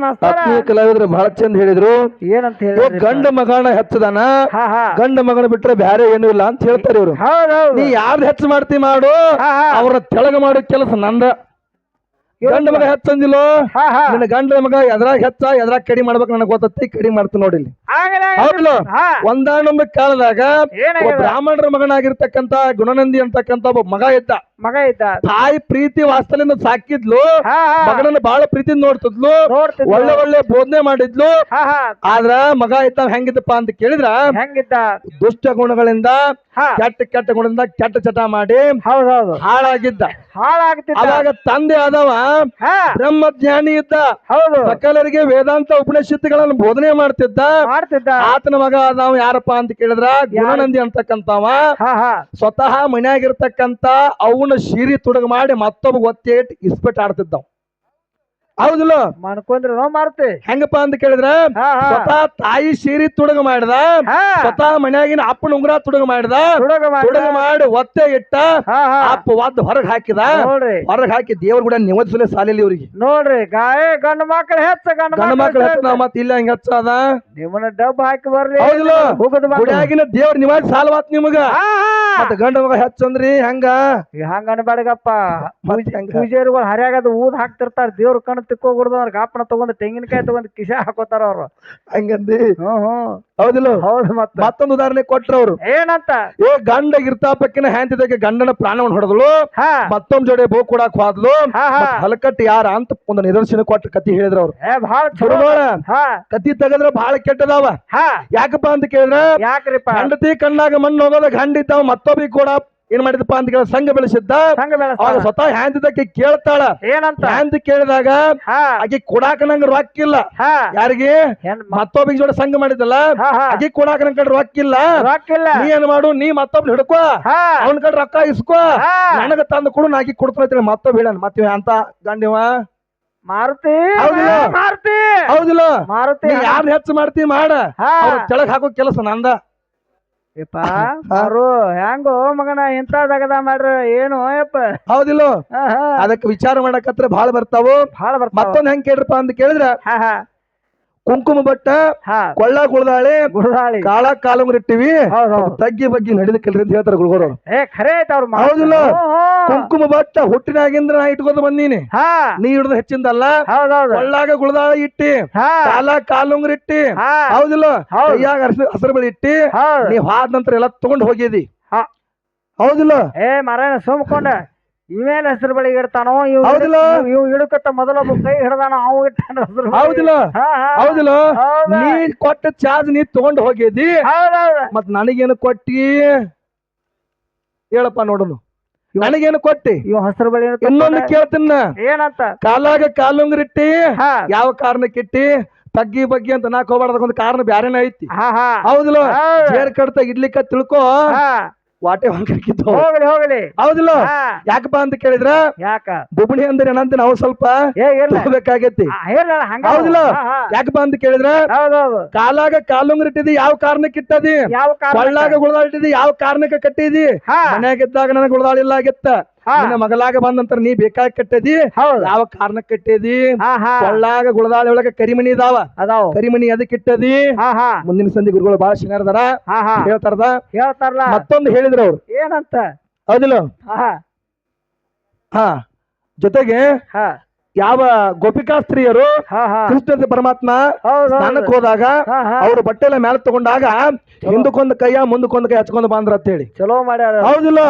ಮಾಸ್ತರ? ಆತ್ಮೀಯ ಕಲಾವಿದ್ರು ಬಹಳ ಚಂದ ಹೇಳಿದ್ರು. ಏನಂತ ಹೇಳಿ ಗಂಡ ಮಗನ ಹೆಚ್ಚದಾನ ಹಾ ಹಾ. ಗಂಡ ಮಗನ ಬಿಟ್ರೆ ಬ್ಯಾರೆ ಏನೂ ಇಲ್ಲ ಅಂತ ಹೇಳ್ತಾರೆ ಇವ್ರು. ಹೌದೌದು. ನೀ ಯಾರ್ದು ಹೆಚ್ಚು ಮಾಡ್ತಿ ಮಾಡು? ಅವರ ಹಾ. ಅವ್ರ ತೆಳಗ ಮಾಡೋ ಕೆಲಸ ನಂದ. ಗಂಡ ಮಗ ಹೆಚ್ಚಂದಿಲ್ಲೋ ಹಾ ಹಾ. ನಿನ್ನ ಗಂಡ ಮಗ ಎದ್ರಾಗ ಹೆಚ್ಚ ಎದ್ರಾಗ ಕಡಿ ಮಾಡ್ಬೇಕು ನನಗೆ ಗೊತ್ತತ್ತಿ ಕಡಿ ಮಾಡ್ತೀನಿ ನೋಡಿ ಇಲ್ಲಿ. ಆಗಲ್ಲ ಹೌದಲ್ಲ ಹಾ. ಒಂದಾನೊಂದು ಕಾಲದಾಗ ಒಬ್ಬ ಏನಾಗ್ಯದ ಬ್ರಾಹ್ಮಣರ ಮಗನಾಗಿರ್ತಕ್ಕಂತ ಗುಣನಂದಿ ಅಂತಕ್ಕಂತ ಒಬ್ಬ ಮಗ ಇದ್ದ. ಮಗ ಇದ್ದ. ತಾಯಿ ಪ್ರೀತಿ ವಾಸ್ತಲಿಂದ ಸಾಕಿದ್ಲು. ಮಗನನ್ನು ಬಹಳ ಪ್ರೀತಿ ನೋಡ್ತಿದ್ಲು. ಒಳ್ಳೆ ಒಳ್ಳೆ ಬೋಧನೆ ಮಾಡಿದ್ಲು. ಆದ್ರ ಮಗ ಇದ್ದ ಹೆಂಗಿದ್ದಪ್ಪ ಅಂತ ಕೇಳಿದ್ರ? ಹೆಂಗಿದ್ದ? ದುಷ್ಟ ಗುಣಗಳಿಂದ ಕೆಟ್ಟ ಕೆಟ್ಟ ಗುಣದಿಂದ ಕೆಟ್ಟ ಚಟ ಮಾಡಿ ಹೌದೌದು. ಹಾಳಾಗಿದ್ದ. ಹಾಳಾಗ್ತಿದ್ದ. ಅವಾಗ ತಂದೆ ಆದವ ಬ್ರಹ್ಮ ಜ್ಞಾನಿ ಇದ್ದ. ಹೌದು. ಸಕಲರಿಗೆ ವೇದಾಂತ ಉಪನಿಷತ್ತುಗಳನ್ನು ಬೋಧನೆ ಮಾಡ್ತಿದ್ದ. ಮಾಡ್ತಿದ್ದ. ಆತನ ಮಗ ಆದವ ಯಾರಪ್ಪ ಅಂತ ಕೇಳಿದ್ರ? ಗುಣನಂದಿ ಅಂತಕ್ಕಂತವ ಸ್ವತಃ ಮನ್ಯಾಗಿರ್ತಕ್ಕಂತ ಅವನ ಶೀರಿ ತುಡುಗ ಮಾಡಿ ಮತ್ತೊಬ್ಬ ಒತ್ತಿ ಇಟ್ಟು ಇಸ್ಪೆಟ್ ಆಡ್ತಿದ್ದವ್. ಹೌದಿಲ್ಲ? ಮನ್ಕೊಂಡ್ರಿ ನೋ ಮಾರುತಿ ಹೆಂಗಪ್ಪ ಅಂತ ಕೇಳಿದ್ರ ಹಾ ಹಾ. ಸ್ವತಃ ತಾಯಿ ಸೀರಿ ತುಡಗ ಮಾಡಿದ ಹಾ. ಸ್ವತಃ ಮನ್ಯಾಗಿನ ಅಪ್ಪನ ಉಂಗುರ ತುಡುಗ ಮಾಡಿದ ಹುಡುಗ ಮಾಡ ತುಡುಗ ಮಾಡಿ ಒತ್ತೆ ಇಟ್ಟ ಹಾ ಹಾ. ಅಪ್ಪ ಒದ್ದು ಹೊರಗ್ ಹಾಕಿದ ನೋಡ್ರಿ. ಹೊರಗ್ ಹಾಕಿ ದೇವ್ರ ಕೂಡ ನಿವದಿಸಲೇ ಸಾಲಿಲ್ಲ ಇವ್ರಿಗೆ. ನೋಡ್ರಿ ಗಾಯ ಗಂಡ ಮಕ್ಳು ಹೆಚ್ಚ ಗಂಡ ಗಂಡ ಮಕ್ಳು ಮಕ್ಳು ಹೆಚ್ಚ. ನಾವ್ ಮತ್ತೆ ಇಲ್ಲ ಹೆಂಗ ಹೆಚ್ಚ ಅದ ನಿಮ್ಮನ್ನ ಡಬ್ ಹಾಕಿ ಬರ್ರಿ ಹೌದಿಲ್ಲ? ಹೋಗದ ಗುಡಿಯಾಗಿನ ದೇವ್ರ ನಿವಾಸ ಸಾಲವಾತ್ ನಿಮಗ. ಹಾ. ಮತ್ತ ಗಂಡ ಮಗ ಹೆಚ್ಚಂದ್ರಿ ಹೆಂಗ? ಹಂಗ ಅನ್ಬೇಡಗಪ್ಪ ಪೂಜಾರಿಗಳು ಹರ್ಯಾಗದ ಊದ್ ಹಾಕ್ತಿರ್ತಾರ ದೇವ್ರ ಕಣ್ ತಿಕ್ಕೋಗ್ಬಿಡ್ದು ಅವ್ರ ಗಾಪನ ತಗೊಂಡ್ ತೆಂಗಿನಕಾಯಿ ತಗೊಂಡ್ ಕಿಶ ಹಾಕೋತಾರ ಅವ್ರು. ಹಂಗಂದಿ? ಹ್ಮ್ ಹ್ಮ್. ಹೌದಿಲ್ಲ? ಹೌದು ಮತ್ತ. ಮತ್ತೊಂದು ಉದಾಹರಣೆ ಕೊಟ್ರ ಅವ್ರು. ಏನಂತ? ಏ ಗಂಡ ಇರ್ತಾಪಕ್ಕಿನ ಹ್ಯಾಂತಿದ್ದಕ್ಕೆ ಗಂಡನ ಪ್ರಾಣವನ್ನು ಹೊಡೆದಳು ಹಾ. ಮತ್ತೊಂದ್ ಜೋಡಿ ಬೋ ಕೊಡಾಕ್ ಹೋದ್ಲು ಹಾ ಹಾ. ಮತ್ತ್ ಹಲಕಟ್ಟಿ ಯಾರ ಅಂತ ಒಂದು ನಿದರ್ಶನ ಕೊಟ್ಟ ಕತಿ ಹೇಳಿದ್ರ ಅವ್ರು. ಏ ಭಾಳ ಚಲೋ. ಗುರುಗಳ ಹಾ. ಕತಿ ತೆಗದ್ರ ಬಹಳ ಕೆಟ್ಟದಾವ. ಹಾ. ಯಾಕಪ್ಪ ಅಂತ ಕೇಳಿದ್ರ ಯಾಕ್ರಿಪ್ಪ? ಗಂಡತಿ ಕಣ್ಣಾಗ ಮಣ್ಣು ಹೋಗೋದ ಗಂಡ ಇದ್ದಾವ ಮತ್ತೊಬ್ಬಿ ಕೂಡ ಏನ್ ಮಾಡಿದಪ್ಪ ಅಂತ ಕೇಳ ಸಂಘ ಬೆಳೆಸಿದ್ದ? ಸಂಘ ಬೆಳೆಸ್ತಾರ ಸ್ವತಃ ಹ್ಯಾಂತಿದ್ದಕ್ಕೆ ಕೇಳ್ತಾಳ. ಏನಂತ? ಹ್ಯಾಂದ್ ಕೇಳಿದಾಗ ಹಾ. ಆಕಿ ಕೊಡಾಕ ನಂಗೆ ರೊಕ್ಕಿಲ್ಲ. ಹಾ. ಯಾರಿಗೆ? ಹೆಣ್ ಮತ್ತೊಬ್ಬಿಗೆ ಜೋಡ ಸಂಘ ಮಾಡಿದಲ್ಲ ಹಾ ಹಾ. ಆಕಿ ಕೊಡಾಕ ನನ್ ಕಡೆ ರೊಕ್ಕಿಲ್ಲ. ರೊಕ್ಕಿಲ್ಲ. ನೀ ಏನ್ ಮಾಡು ನೀ ಮತ್ತೊಬ್ಬ ಹಿಡ್ಕೋ. ಹಾ. ಅವನ ಕಡೆ ರೊಕ್ಕ ಇಸ್ಕೋ. ಹಾ. ನನಗ ತಂದು ಕೊಡು ನಾಕಿ ಕೊಡ್ತೀನಿ ಮತ್ತೊಬ್ಬ ಹೇಳ ಮತ್ತೆ ಅಂತ ಗಂಡಿವ. ಮಾರುತಿ. ಹೌದಿಲ್ಲ? ಮಾರುತಿ. ಹೌದಿಲ್ಲ. ಮಾರುತಿ. ನೀ ಯಾರು ಹೆಚ್ಚು ಮಾಡ್ತಿ ಮಾಡ. ಹಾ. ಅವ್ರ ಕೆಳಗ್ ಹಾಕೋ ಕೆಲಸ ನಂದ. ಯಪ್ಪ ಅವರು ಹೆಂಗೋ ಮಗನ ಇಂತ ದಗದ ಮಾಡ್ರ ಏನು ಯಪ್ಪ? ಹೌದಿಲ್ಲ? ಅದಕ್ಕೆ ವಿಚಾರ ಮಾಡಕತ್ರ ಭಾಳ ಬರ್ತಾವು. ಭಾಳ ಬರ್ತಾವ. ಮತ್ತೊಂದ್ ಹೆಂಗ್ ಕೇಳ್ರಪ್ಪ ಅಂತ ಕೇಳಿದ್ರ? ಕುಂಕುಮ ಬಟ್ಟ ಕೊಳ್ಳ ಗುಳದಾಳೆ ಗುಳದಾಳಿ. ಕಾಳ ಕಾಲಂಗ್ರಿಟ್ಟಿವಿ ತಗ್ಗಿ ಬಗ್ಗಿ ನಡೆದ ಅಂತ ಹೇಳ್ತಾರೆ ಗುರುಗಳು ಏ ಖರೆ ಐತ ಅವ್ರ ಹೌದಿಲ್ಲ? ಕುಂಕುಮ ಬಟ್ಟ ಹುಟ್ಟಿನಾಗಿಂದ್ರ ನಾ ಇಟ್ಕೊಂಡು ಬಂದೀನಿ. ಹಾ. ನೀ ಹಿಡಿದು ಹೆಚ್ಚಿಂದಲ್ಲ? ಹೌದೌದು. ಒಳ್ಳಾಗ ಗುಳದಾಳ ಇಟ್ಟಿ ಹಾ. ಕಾಲ ಕಾಲುಂಗ್ರ ಇಟ್ಟಿ. ಹಾ. ಹೌದಿಲ್ಲ? ಹೌದ್. ಕೈಯಾಗ ಹಸಿರು ಹಸಿರು ಬಳಿ ಇಟ್ಟಿ ಹೌದ್. ನೀ ಹಾದ ನಂತರ ಎಲ್ಲ ತಗೊಂಡ್ ಹೋಗಿದಿ. ಹಾ. ಹೌದಿಲ್ಲ? ಏ ಮರ ಸುಮ್ಕೊಂಡ. ಇವೇನ್ ಹೆಸರು ಬಳಿ ಇಡ್ತಾನೋ? ಇವ್ ಹೌದಿಲ್ಲ? ಇವ್- ಇಡಕತ್ತ ಮೊದಲೊಬ್ಬ ಕೈ ಹಿಡ್ದಾನ ಅವ್ ಇಟ್ಟಾನ ಹೆಸರು ಹೌದಿಲ್ಲ? ಹೌದಿಲ್ಲ? ಹೌದ. ನೀ ಕೊಟ್ಟ ಚಾರ್ಜ್ ನೀ ತಗೊಂಡ್ ಹೋಗಿದಿ. ಹೌದೌದ. ಮತ್ ನನಗೇನು ಕೊಟ್ಟಿ? ಹೇಳಪ್ಪ ನೋಡನು ನನಗೇನು ಕೊಟ್ಟಿ? ಇವ್ ಹಸಿರು ಬಳಿ ಇನ್ನೊಂದು ಕೇಳ್ತೀನ ಏನಂತ? ಕಾಲಾಗ ಕಾಲುಂಗ್ರಿಟ್ಟಿ ಯಾವ ಕಾರಣಕ್ಕಿಟ್ಟಿ ತಗ್ಗಿ ಬಗ್ಗೆ ಅಂತ ನಾಕ್ ಒಂದು ಕಾರಣ ಬ್ಯಾರೇನ ಐತಿ. ಹಾ ಹಾ. ಹೌದಿಲ್ಲ? ಹೌದ್. ಜೇರ್ ಕಡ್ತ ಇಡ್ಲಿಕ್ಕ ತಿಳ್ಕೋ. ಹಾ. ವಾಟೆ ಹೊಂಗಿತ್ತು ಹೋಗಲಿ ಹೋಗ್ಲಿ. ಹೌದಿಲ್ಲ. ಯಾಕಪ್ಪ ಅಂತ ಕೇಳಿದ್ರ? ಯಾಕ? ಬುಬಣಿ ಅಂದ್ರೆ ಏನಂತ ನಾವು ಸ್ವಲ್ಪ ಹಂಗ ಹೌದಿಲ್ಲ. ಯಾಕಪ್ಪ ಅಂತ ಕೇಳಿದ್ರ? ಕಾಲಾಗ ಕಾಲುಂಗ್ರಿಟ್ಟಿದಿ ಯಾವ ಕಾರಣಕ್ಕೆ ಇಟ್ಟದಿ? ಕೊಳ್ಳಾಗ ಗುಳದಾಳಿಟ್ಟಿದಿ ಯಾವ ಕಾರಣಕ್ಕೆ ಕಟ್ಟಿದಿ? ಮನೆಯಾಗಿದ್ದಾಗ ನನಗೆ ಗುಳದಾಳಿಲ್ಲ ಆಗಿತ್ತ. ನಿನ್ನ ಮಗಲಾಗ ಬಂದಂತರ ನೀ ಬೇಕಾಗಿ ಕಟ್ಟದಿ ಹೌದು. ಯಾವ ಕಾರಣ ಕಟ್ಟದಿ? ಹಾ ಹಾ. ಕೊಳ್ಳಾಗ ಗುಳದಾಳಿ ಒಳಗ ಕರಿಮಣಿ ಇದಾವ. ಅದಾವ. ಕರಿಮಣಿ ಅದಕ್ಕೆ ಇಟ್ಟದಿ? ಹಾ ಹಾ. ಮುಂದಿನ ಸಂಧಿ ಗುರುಗಳು ಬಹಳ ಶಿನಾರದಾರ. ಹಾ ಹಾ. ಹೇಳ್ತಾರದ? ಹೇಳ್ತಾರಲ್ಲ ಮತ್ತೊಂದು ಹೇಳಿದ್ರು ಅವ್ರು. ಏನಂತ? ಹೌದಿಲ್ಲ? ಹಾ. ಹಾ. ಜೊತೆಗೆ ಹಾ. ಯಾವ ಗೋಪಿಕಾ ಸ್ತ್ರೀಯರು ಹಾ ಹಾ. ಕೃಷ್ಣ ಪರಮಾತ್ಮ ಸ್ನಾನಕ್ಕೆ ಹೋದಾಗ ಅವರು ಬಟ್ಟೆ ಬಟ್ಟೆಲ್ಲ ಮೇಲೆ ತಗೊಂಡಾಗ ಹಿಂದಕ್ಕೊಂದು ಕೈಯ ಮುಂದಕ್ಕೊಂದು ಕೈ ಹಚ್ಕೊಂಡು ಬಂದ್ರ ಅಂತ ಹೇಳಿ ಚಲೋ ಮಾಡ್ಯಾರ. ಹೌದಿಲ್ಲ.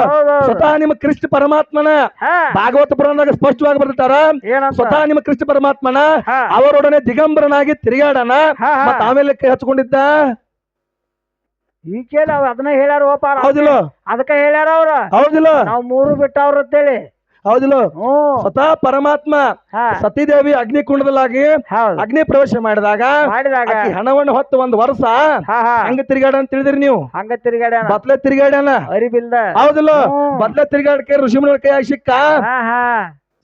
ಸ್ವತಃ ನಿಮ್ಮ ಕೃಷ್ಣ ಪರಮಾತ್ಮನ ಭಾಗವತ ಪುರಾಣದಾಗ ಸ್ಪಷ್ಟವಾಗಿ ಬರ್ತಾರ ಸ್ವತಃ ನಿಮ್ಮ ಕೃಷ್ಣ ಪರಮಾತ್ಮನ ಅವರೊಡನೆ ದಿಗಂಬರನಾಗಿ ತಿರುಗಾಡನ ಮತ್ತ ಆಮೇಲೆ ಕೈ ಹಚ್ಕೊಂಡಿದ್ದ? ಈ ಕೇಳಿ ಅವ್ ಅದನ್ನ ಹೇಳ್ಯಾರ ಹೌದಿಲ್ಲ? ಅದಕ್ಕ ಹೇಳ್ಯಾರ ಅವ್ರ. ಹೌದಿಲ್ಲ? ನಾವ್ ಮೂರು ಬಿಟ್ಟವ್ರ ಅಂತೇಳಿ. ಹೌದಿಲ್ಲ? ಸ್ವತಃ ಪರಮಾತ್ಮ ಸತೀದೇವಿ ಅಗ್ನಿ ಕುಂಡದಲ್ಲಾಗಿ ಅಗ್ನಿ ಪ್ರವೇಶ ಮಾಡಿದಾಗ ಮಾಡಿದಾಗ ಹಣವನ್ನು ಹೊತ್ತು ಒಂದ್ ವರ್ಷ ಹಂಗ ತಿರುಗಾಡ ಅಂತ ತಿಳಿದ್ರಿ ನೀವು. ಹಂಗ ತಿರುಗಾಡ ಬದ್ಲೆ ತಿರುಗಾಡ್ಯಾನ? ಅರಿಬಿಲ್ದ ಹೌದಿಲ್ಲ? ಬದ್ಲೆ ತಿರುಗಾಡಕ್ಕೆ ಋಷಿ ಕೈಯಾಗ ಸಿಕ್ಕ?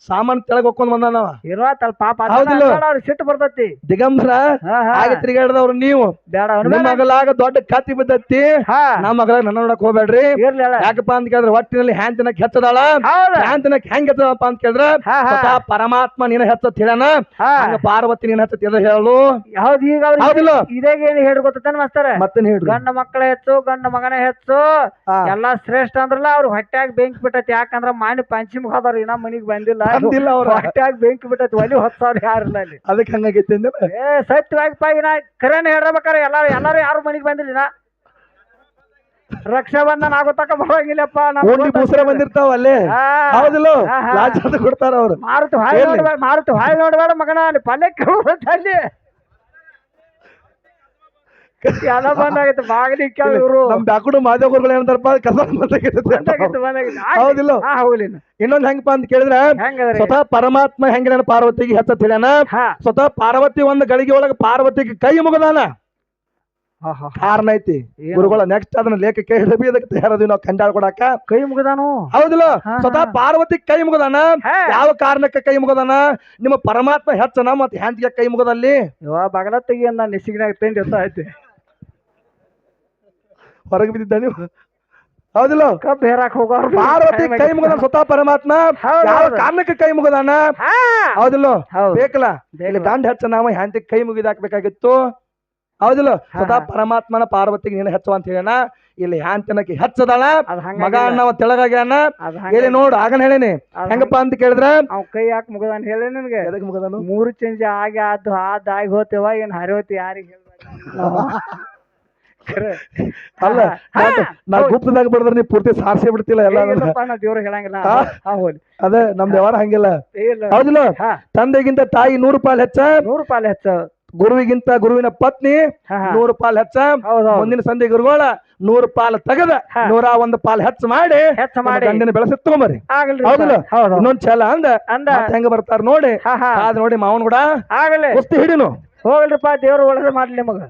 ಸಾಮಾನ್ ತೆಳಗ್ ಹೊಕ್ಕೊಂಡ್ ಬಂದಾನವ ಇರುವತ್ತಲ್ ಪಾಪ ಹೌದಿಲ್ಲ? ಅವ್ರಿಗೆ ಸಿಟ್ಟು ಬರ್ತತಿ. ದಿಗಂಬ್ರ ಹಾ, ಹಾ. ಆಗ ತಿರುಗಾಡಿದವ್ರು ನೀವು. ಬೇಡ ನಿಮ್ಮ. ಮಗಲಾಗ ದೊಡ್ಡ ಕತ್ತಿ ಬಿದ್ದತ್ತಿ ಹಾ. ನಮ್ಮ ಮಗಳ ನನ್ನ ನೋಡಕ್ ಹೋಗ್ಬೇಡ್ರಿ. ಇರ್ಲಿ. ಯಾಕಪ್ಪ ಅಂತ ಕೇಳಿದ್ರೆ ಹೊಟ್ಟಿನಲ್ಲಿ ಹ್ಯಾಂಗ್ ತಿನ್ನಕ್ ಹೆಚ್ಚದಾಳ ಹೌದ. ಹ್ಯಾಂಗ್ ತಿನ್ನಕ್ ಹೆಂಗ್ ಹೆಚ್ಚದಪ್ಪ ಅಂತ ಕೇಳಿದ್ರ ಹಾ, ಹಾ. ಸ್ವತಃ ಪರಮಾತ್ಮ ನೀನ ಹೆಚ್ಚತ್ ಹೇಳನ ಹಾ. ಹಂಗ ಪಾರ್ವತಿ ನೀನ್ ಹೆಚ್ಚತ್ ಎದ ಹೇಳು. ಹೌದ್ ಈಗ ಅವ್ರಿಗೆ ಹೌದಿಲ್ಲ. ಇದೇಗ ಏನ್ ಹೇಳಿ ಗೊತ್ತಾನ ಮಾಸ್ತರ? ಮತ್ತೆ ಹೇಳ್ರಿ? ಗಂಡ ಮಕ್ಕಳ ಹೆಚ್ಚು ಗಂಡ ಮಗನ ಹೆಚ್ಚು. ಹಾ. ಎಲ್ಲಾ ಶ್ರೇಷ್ಠ ಅಂದ್ರಲ್ಲ ಅವ್ರ ಹೊಟ್ಯಾಗ ಬೆಂಕಿ ಬಿಟ್ಟೈತಿ. ಯಾಕಂದ್ರ ಮಾನಿ ಪಂಚಮಿ ಹೋದವ್ರ ಇನ್ನ ಮನಿಗ್ ಬಂದಿಲ್ಲ. ಬಂದಿಲ್ಲ ಅವ್ರ. ಹೊಟ್ಯಾಗ ಬೆಂಕಿ ಬಿಟ್ಟೈತಿ ಒಲಿ ಹೊತ್ತವ್ರ ಯಾರಿಲ್ಲ ಅಲ್ಲಿ ಅದಕ್ಕೆ ಹಂಗಾಗೈತಿ ಅಂದ್ರ ಏ ಸತ್ಯವಾಗಿ ಪಾಯಿನ ಕರೆನ ಹೇಳ್ಬೇಕಾರೆ ಎಲ್ಲಾರು ಎಲ್ಲಾರು ಯಾರು ಮನಿಗ್ ಬಂದಿಲ್ಲ ನಾ ರಕ್ಷಾ ಆಗೋತಕ ಆಗೋ ತಕ ಬರೋಂಗಿಲ್ಲಪ್ಪ ಬೂಸರ ಗೊತ್ತಾಗ್ತದೆ. ಬಂದಿರ್ತಾವ ಅಲ್ಲೇ. ಹೌದಿಲ್ಲ. ಲಾಜ್ ಕೊಡ್ತಾರ ಅವ್ರು ಮಾರುತಿ ಹಾಯ್? ನೋಡ್ಬೇಡ ಮಾರುತಿ ಹಾಯ್ ನೋಡ್ಬೇಡ ಮಗನ ಅಲ್ಲಿ ಪಲ್ಯ ಕೇಳಿ ಎಲ್ಲ ಬಂದಾಗೈತೆ ಬಾಗಿಲಿ ಕೇಳಿ ಇವರು? ನಮ್ ಬ್ಯಾಕುಡು ಮಾದೇವ್ಗಳು ಏನಂತಾರಪ್ಪ ಕಸ ಹೌದಿಲ್ಲ? ಇನ್ನೊಂದ್ ಹೆಂಗಪ್ಪ ಅಂತ ಕೇಳಿದ್ರೆ ಸ್ವತಃ ಪರಮಾತ್ಮ ಹೆಂಗ ಪಾರ್ವತಿಗೆ ಹೆತ್ತ ಹೇಳ್ಯಾನ ಹಾ. ಸ್ವತಃ ಪಾರ್ವತಿ ಒಂದ್ ಗಳಿಗೆ ಒಳಗ ಪಾರ್ವತಿಗೆ ಕೈ ಮುಗದಾನ. ಕಾರಣ ಐತಿ? ಗುರುಗಳ ನೆಕ್ಸ್ಟ್ ಅದನ್ನ ಲೇಖಕ್ಕೆ ಹೇಳಿ ಅದಕ್ಕೆ ತಯಾರದಿ ನಾವು ಕಂಡಾಳ್ ಕೊಡಾಕ. ಕೈ ಮುಗದಾನು? ಹೌದಿಲ್ಲ. ಸ್ವತಃ. ಪಾರ್ವತಿ ಕೈ ಮುಗದಾನ? ಯಾವ ಕಾರಣಕ್ಕೆ ಕೈ ಮುಗದಾನ? ನಿಮ್ಮ ಪರಮಾತ್ಮ ಹೆಚ್ಚನ ಮತ್ತೆ ಹ್ಯಾಂತಿಗೆ ಕೈ ಮುಗದಲ್ಲಿ ಬಗಲತ್ತಿಗೆ ಬಗಲ ತೆಗಿ ಅಂದ ನಿಸಿಗಿನಾಗ ತಿಂಡಿ ಅಂತ ಐತಿ ಹೊರಗೆ ಬಿದ್ದಿದ್ದ ನೀವು ಹೌದಿಲ್ಲ? ಕಬ್ಬು ಹೇರಾಕ್ ಹೋಗೋರು. ಪಾರ್ವತಿ ಕೈ ಮುಗದ ಸ್ವತಃ ಪರಮಾತ್ಮ ಯಾವ ಕಾರಣಕ್ಕೆ ಕೈ ಮುಗದಾನ ಹೌದಿಲ್ಲ? ಹೌದು. ಬೇಕಲ್ಲ. ಇಲ್ಲಿ ದಂಡ ಹೆಚ್ಚ ನಾವು ಹ್ಯಾಂತಿ ಕೈ ಮುಗಿದಾಕ್ಬೇಕಾಗಿತ್ತು ಹೌದಿಲ್ಲ? ಸ್ವತಃ ಪರಮಾತ್ಮನ ಪಾರ್ವತಿಗೆ ನೀನು ಹೆಚ್ಚು ಅಂತ ಹೇಳ್ಯಾನ ಇಲ್ಲಿ ಹ್ಯಾಂತನಕ್ಕೆ ಹೆಚ್ಚದಾಳ ಮಗ ಅಣ್ಣ ತೆಳಗಾಗ್ಯಾನ ಇಲ್ಲಿ ನೋಡು ಆಗನ ಹೇಳೇನಿ. ಹೆಂಗಪ್ಪ ಅಂತ ಕೇಳಿದ್ರ? ಅವ್ ಕೈ ಯಾಕೆ ಮುಗದಾನ ಹೇಳಿ ನಿನಗೆ? ಮುಗದಾನು ಮೂರು ಚೇಂಜ್ ಆಗಿ ಆದ್ ಆದ್ ಆಗಿ ಹೋತೇವ ಏನ್ ಯಾರಿಗೆ ಹೋತಿ ಅಲ್ಲ ನಾ ಗುಪ್ತದಾಗ ಬಡದ್ರ ನೀ ಪೂರ್ತಿ ಸಾರ್ಸಿ ಬಿಡ್ತಿಲ್ಲ ಎಲ್ಲ ನಾ ದೇವ್ರ ಹೇಳಂಗಿಲ್ಲ. ಹೋಲಿ. ಅದೇ ನಮ್ದು ವ್ಯವಹಾರ ಹಂಗಿಲ್ಲ. ಹೌದಿಲ್ಲ? ತಂದೆಗಿಂತ ತಾಯಿ ನೂರು ಪಾಲ್ ಹೆಚ್ಚ. ನೂರು ರೂಪಾಯಿ ಹೆಚ್ಚ. ಗುರುವಿಗಿಂತ ಗುರುವಿನ ಪತ್ನಿ ನೂರ್ ಪಾಲ್ ಹೆಚ್ಚ. ಹೌದು ಮುಂದಿನ ಸಂಧಿ ಗುರುಗಳ ನೂರು ಪಾಲ್ ತೆಗದ. ನೂರ ಒಂದು ಪಾಲ್ ಹೆಚ್ಚ ಮಾಡಿ ಹೆಚ್ಚ ಮಾಡಿ. ಗಂಡಿನ ಬೆಳೆಸಿ ತಗೊಂಬರಿ ಹೌದಿಲ್ಲ? ಹೌದು ಇನ್ನೊಂದ್ ಛಲ ಅಂದ. ಅಂದ. ಹೆಂಗ ಬರ್ತಾರ ನೋಡಿ. ಅದ್ ನೋಡಿ ಮಾವನ್ ಕೂಡ ಕುಸ್ತಿ ಹಿಡಿನು. ಹೋಗಲ್ರಿಪ್ಪ ದೇವ್ರ ಒಳ್ಳೇದು ಮಾಡ್ಲಿ ನಿಮಗ.